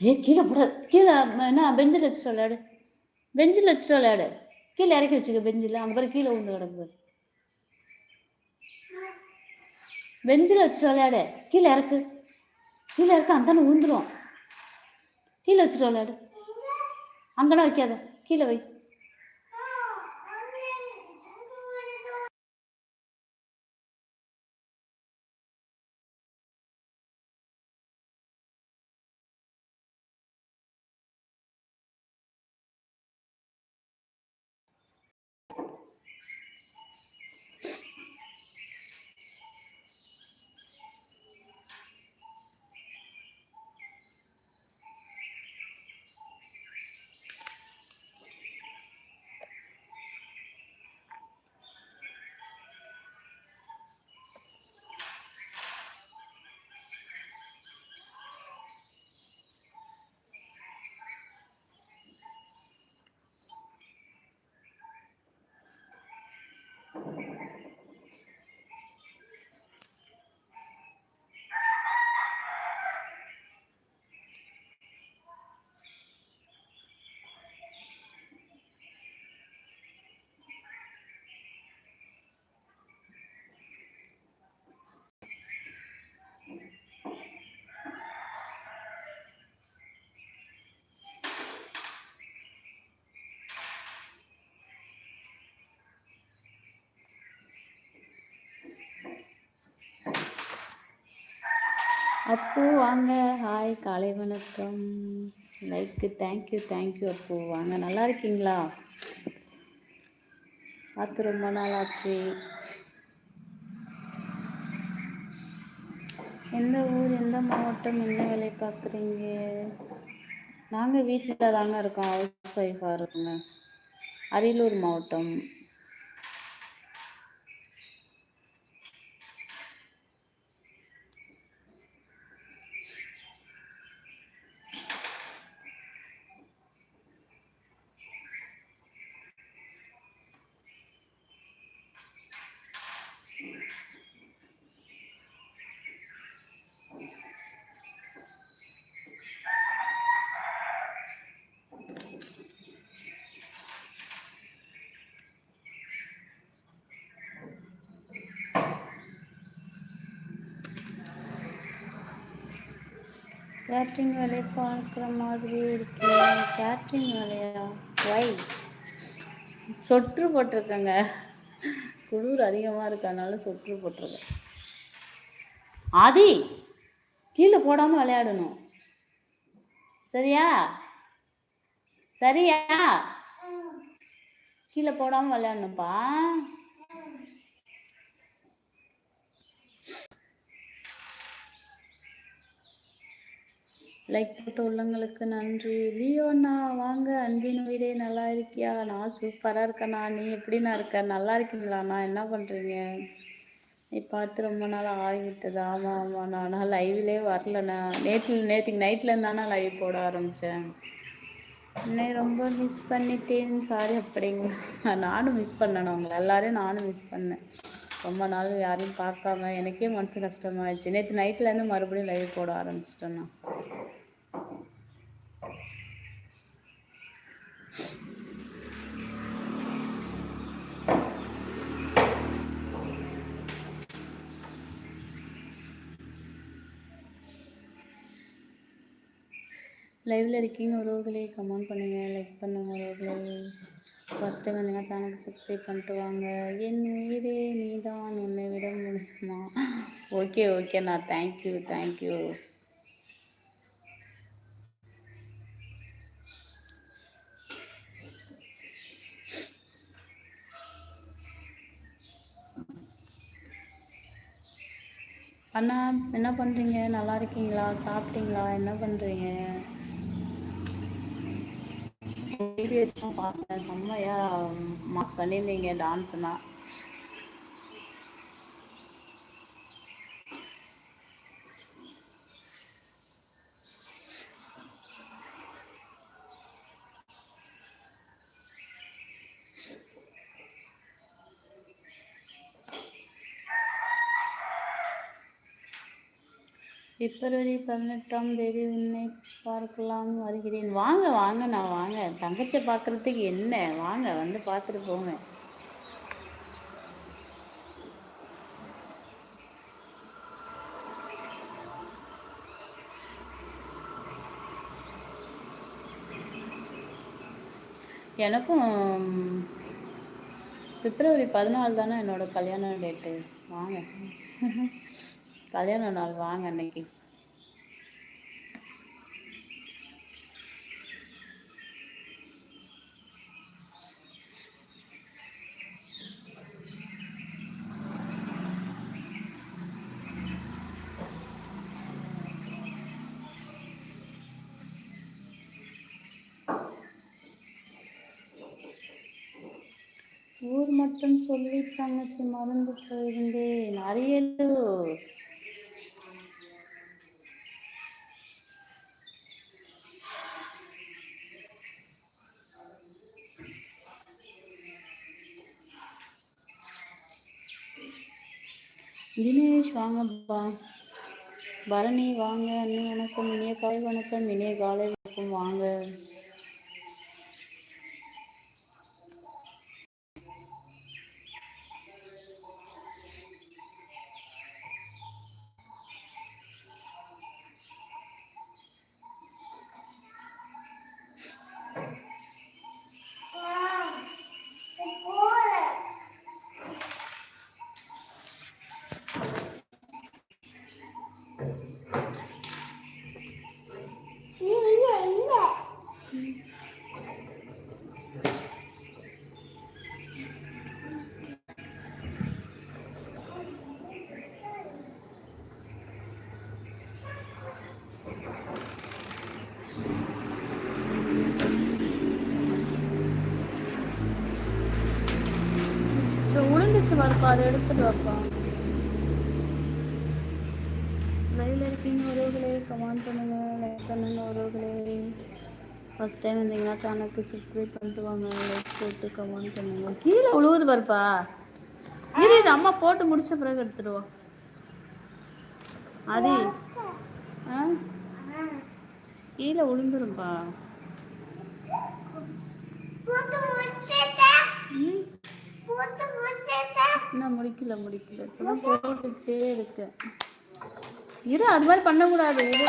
ஏ கீழே போட கீழே என்ன பெஞ்சில் வச்சுட்டு விளையாடு. பெஞ்சில் வச்சுட்டு விளையாடு. கீழே இறக்கி வச்சுக்க பெஞ்சில் அங்கே பேர் கீழே விழுந்து கிடக்கு பெஞ்சில் வச்சுட்டு விளையாடு. கீழே இறக்கு. கீழே இறக்க அந்தானே உழுந்துருவோம் கீழே வச்சுட்டு விளையாடு. அங்கேனா வைக்காத. கீழே வை. அப்பு வாங்க. ஹாய் காலை வணக்கம். Like thank you thank you Appu. வாங்க. நல்லா இருக்கீங்களா? பார்த்து ரொம்ப நாள் ஆச்சு எந்த ஊர் எந்த மாவட்டம் என்ன வேலை பார்க்குறீங்க? நாங்கள் வீட்டில் தாங்க இருக்கோம். ஹவுஸ் ஒய்ஃபாக இருக்கோங்க. அரியலூர் மாவட்டம். கேட்ரிங் வேலையை பார்க்குற மாதிரி இருக்கு. கேட்ரிங் வேலையா? வை சொற்று போட்டிருக்கேங்க. குளிர் அதிகமாக இருக்கனால சொற்று போட்டிருக்கேன். ஆதி கீழே போடாமல் விளையாடணும். சரியா? சரியா? கீழே போடாமல் விளையாடணும்ப்பா லைக் போட்ட உள்ளங்களுக்கு நன்றி. லியோண்ணா வாங்க. அன்பின் உயிரே நல்லா இருக்கியா? நான் சூப்பராக இருக்கேண்ணா நீ எப்படிண்ணா இருக்க? நல்லா இருக்கீங்களாண்ணா என்ன பண்ணுறீங்க நீ பார்த்து ரொம்ப நாள் ஆகிவிட்டது. ஆமாம் ஆமாண்ணா நான் லைவ்லே வரலண்ணா. நேற்று நேற்றுக்கு நைட்லேருந்து தானே லைவ் போட ஆரம்பித்தேன் என்னை ரொம்ப மிஸ் பண்ணிட்டேன். சாரி அப்படிங்களா நானும் மிஸ் பண்ணேன் உங்களை. எல்லாரையும் நானும் மிஸ் பண்ணேன். ரொம்ப நாள் யாரையும் பார்க்காம எனக்கே மனசு கஷ்டமாயிடுச்சு. நேற்று நைட்லேருந்து மறுபடியும் லைவ் போட ஆரம்பிச்சிட்டேண்ணா லைவில் இருக்கீங்க உறவுகளே கமெண்ட் பண்ணுங்கள் லைக் பண்ணுங்கள் உறவுகளே ஃபஸ்ட்டு வந்துங்க சேனலுக்கு சப்ஸ்கிரைப் பண்ணிட்டு வாங்க. என் உயிரே நீ தான் உன்னை விட முடியுமா ஓகே ஓகேண்ணா தேங்க்யூ தேங்க்யூ அண்ணா என்ன பண்ணுறீங்க நல்லா இருக்கீங்களா? சாப்பிட்டீங்களா? என்ன பண்ணுறீங்க வீடியோஸ்லாம் பார்த்தேன். செம்மையாக மாஸ் பண்ணியிருந்தீங்க டான்ஸ்னால் பிப்ரவரி பதினெட்டாம் தேதி உன்னை பார்க்கலாம் வருகிறேன். வாங்க வாங்க நான் வாங்க. தங்கச்சியை பார்க்கறதுக்கு என்ன? வாங்க வந்து பார்த்துட்டு போங்க. எனக்கும் பிப்ரவரி பதினாலு தானே என்னோட கல்யாண டேட்டு. வாங்க. கல்யாண நாள் வாங்க அன்னைக்கு. ஊர் மட்டும் சொல்லி தங்கச்சி மறந்து போயிருந்தேன். அரியலூர். தினேஷ் வாங்கப்பா. பரணி வாங்க. அண்ணி வணக்கம் இனிய காலை வணக்கம். இனிய காலை வணக்கம். வாங்க சரி உளுந்துச்சு வரப்பா அதை எடுத்துட்டு வாப்பா. ரயில் இருக்கீங்க உறவுகளே கமெண்ட் பண்ணுங்க லைக் பண்ணுங்க உறவுகளே. ஃபர்ஸ்ட் டைம் வந்தீங்கன்னா சேனலுக்கு சப்ஸ்கிரைப் பண்ணிட்டு வாங்க லைக் போட்டு கமெண்ட் பண்ணுங்க. கீழே உழுவுது பாருப்பா. கீழே இது அம்மா போட்டு முடிச்ச பிறகு எடுத்துடுவோம் அது ஆ? கீழே விழுந்துரும்பா முடிக்கல முடிக்கல. போட்டுக்கிட்டே இருக்கேன். இரு அது மாதிரி பண்ணக்கூடாது. இரு